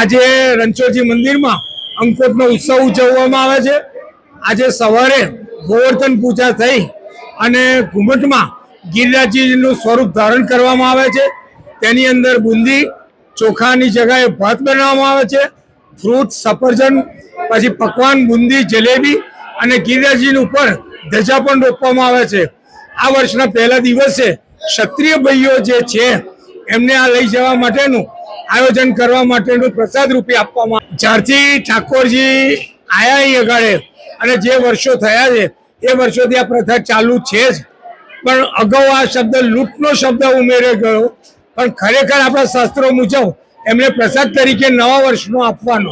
આજે રણછોડજી મંદિરમાં અંકોટનો ઉત્સવ ઉજવવામાં આવે છે. આજે સવારે ગોવર્ધન પૂજા થઈ અને ઘુમટમાં ગિરિરાજજીનું સ્વરૂપ ધારણ કરવામાં આવે છે. તેની અંદર બુંદી, ચોખાની જગાએ ભાત બનાવવામાં આવે છે. ફ્રૂટ, સફરજન, પછી પકવાન, બુંદી, જલેબી અને ગિરિરાજજીની ઉપર ધજા પણ રોપવામાં આવે છે. આ વર્ષના પહેલા દિવસે ક્ષત્રિય ભાઈઓ જે છે, એમને આ લઈ જવા માટેનું આયોજન કરવા માટેનું પ્રસાદ રૂપે આપવામાં જ્યારથી ઠાકોરજી આયા અહીં અગાડે અને જે વર્ષો થયા છે, એ વર્ષોથી આ પ્રથા ચાલુ છે જ. પણ અગાઉ આ શબ્દ લૂંટનો શબ્દ ઉમેરે ગયો. પણ ખરેખર આપણા શાસ્ત્રો મુજબ એમને પ્રસાદ તરીકે નવા વર્ષનો આપવાનો.